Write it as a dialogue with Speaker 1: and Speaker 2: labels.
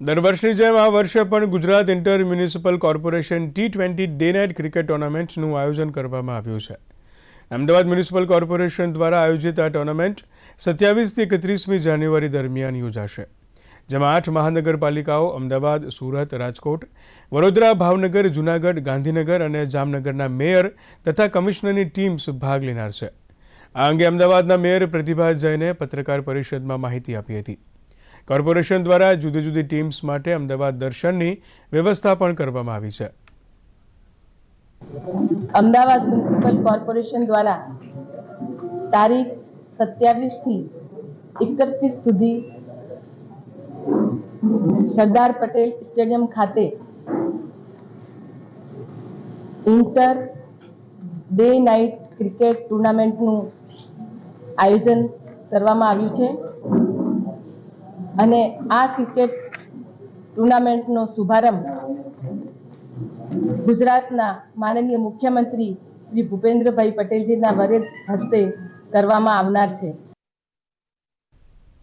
Speaker 1: દર વર્ષની જેમ આ વર્ષે પણ Gujarat inter municipal corporation T twenty day night cricket ટુર્નામેન્ટનું આયોજન કરવામાં આવ્યું છે. અમદાવાદ મ્યુનિસિપલ કોર્પોરેશન દ્વારા આયોજિત આ ટુર્નામેન્ટ સત્યાવીસથી એકત્રીસમી જાન્યુઆરી દરમિયાન યોજાશે, જેમાં આઠ મહાનગરપાલિકાઓ અમદાવાદ, સુરત, રાજકોટ, વડોદરા, ભાવનગર, જૂનાગઢ, ગાંધીનગર અને જામનગરના મેયર તથા કમિશનરની ટીમ્સ ભાગ લેનાર છે. આ અંગે અમદાવાદના મેયર પ્રતિભા જૈને પત્રકાર પરિષદમાં માહિતી આપી હતી. કોર્પોરેશન દ્વારા જુદી જુદી ટીમ્સ માટે અમદાવાદ દર્શનની વ્યવસ્થા પણ કરવામાં આવી છે.
Speaker 2: અમદાવાદ મ્યુનિસિપલ કોર્પોરેશન દ્વારા તારીખ સત્યાવીસથી એકત્રીસ સુધી સરદાર પટેલ સ્ટેડિયમ ખાતે ઇન્ટર ડે નાઇટ ક્રિકેટ ટુર્નામેન્ટનું આયોજન કરવામાં આવ્યું છે. અને આ ક્રિકેટ ટુર્નામેન્ટનો શુભારંભ ગુજરાતના માનનીય મુખ્યમંત્રી શ્રી ભૂપેન્દ્રભાઈ પટેલજીના વરદ હસ્તે કરવામાં આવનાર છે.